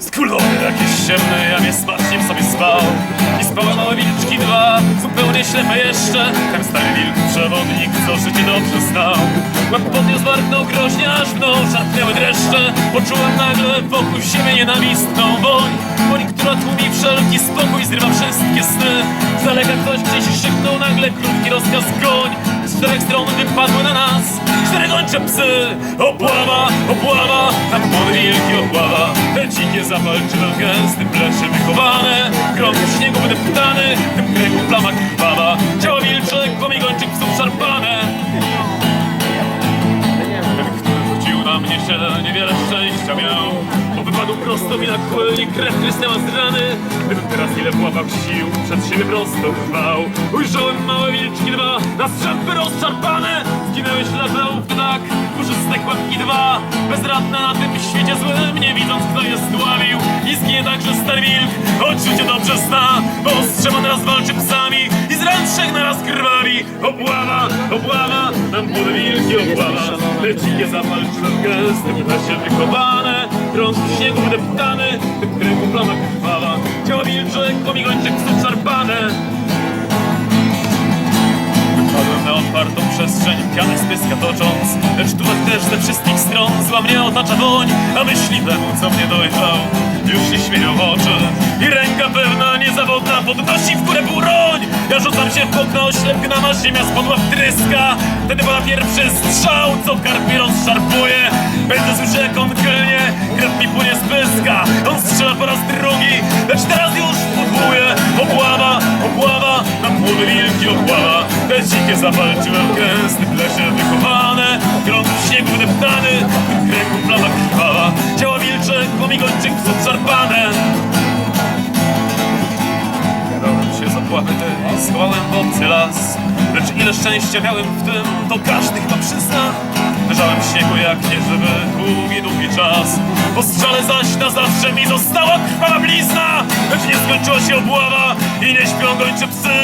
Skulony jakieś ciemne, ja mnie smacznie w sobie spał. I spały małe wilczki dwa, zupełnie ślepe jeszcze. Ten stary wilk, przewodnik, co życie dobrze znał. Łeb podniósł, warknął groźnie, aż mną szarpnęły dreszcze. Poczułem nagle wokół siebie nienawistną woń. Woń, która tłumi wszelki spokój, zrywa wszystkie sny. Z daleka ktoś gdzieś szybnął nagle krótki rozkaz goń. Z czterech stron wypadły na nas cztery gończe psy. Obława, obława, tam młody wielki obława Te dzikie zawalczywe w gęstym lesie wychowane. Krąg śniegu wydeptany, w tym kręgu plama krwawa. Ciało wilcze, komigończyk psów szarpane. Ten, który rzucił na mnie się, niewiele szczęścia miał Bo wypadł prosto mi na kły i krew trysnęła z rany. Gdybym teraz ile włapał sił, przed siebie prosto chwał Ujrzałem małe wilczki dwa, na strzępy rozszarpane. Zginęły śledzą tak, dwa Bezradne na tym świecie złym, nie widząc kto je zdławił I zginie także stary wilk, choć życie dobrze zna. Bo strzema teraz walczy psami. I z ran trzech naraz krwawi. Obława, obława, nam młode wilki obława. Te dzikie zawalczywe w gęstym lesie wychowane Krąg śniegu wydeptany, w tym kręgu plama krwawa. Ciało wilcze, komigończyk psów szarpane Wypadłem na otwartą przestrzeń, pianę z pyska tocząc mnie otacza woń A myśli temu, co mnie dojrzał, już się śmieją w oczy I ręka pewna, niezawodna, podnosi w górę broń Ja rzucam się w okno, oślep gnama, ziemia spadła w tryska. Wtedy po pierwszy strzał, co karpie rozszarpuje. Będę słyszę, jak on klnie, krew mi płynie z pyska. On strzela po raz drugi, lecz teraz już podwóje Obława, obława, na młode wilki obława. Te dzikie zawalczyły w gęstym lesie wychowane Krąg w śniegu wdeptany, schowałem w obcy las Lecz ile szczęścia miałem w tym, to każdy chyba przyzna. Leżałem w śniegu jak nieżywy, długi, długi czas. Po strzale zaś na zawsze mi została krwawa blizna. Lecz nie skończyła się obława i nie śpią gończe psy.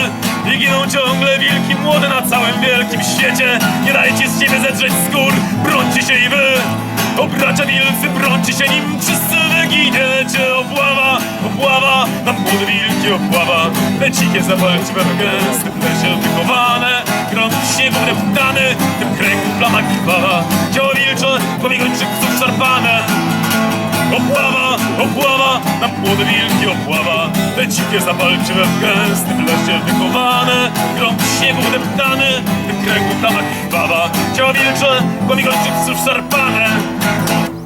I giną ciągle wilki młode na całym wielkim świecie. Nie dajcie z siebie zedrzeć skór, brońcie się i wy O bracia wilcy, brońcie się nim wszyscy wyginiecie. Obława, obława, na młode wilki obława. Te dzikie zawalczywe w gęstym lesie wychowane. Krąg w śniegu dreptany, w tym kręgu plama krwawa. Ciało wilcze, pomigończyk psów szarpane. Obława, obława, na młode wilki obława. Te dzikie zawalczywe w gęstym lesie wychowane. W śniegu deptany, w tym kręgu plama krwawa. Ciało wilcze, pomigończyk psów szarpane Bye.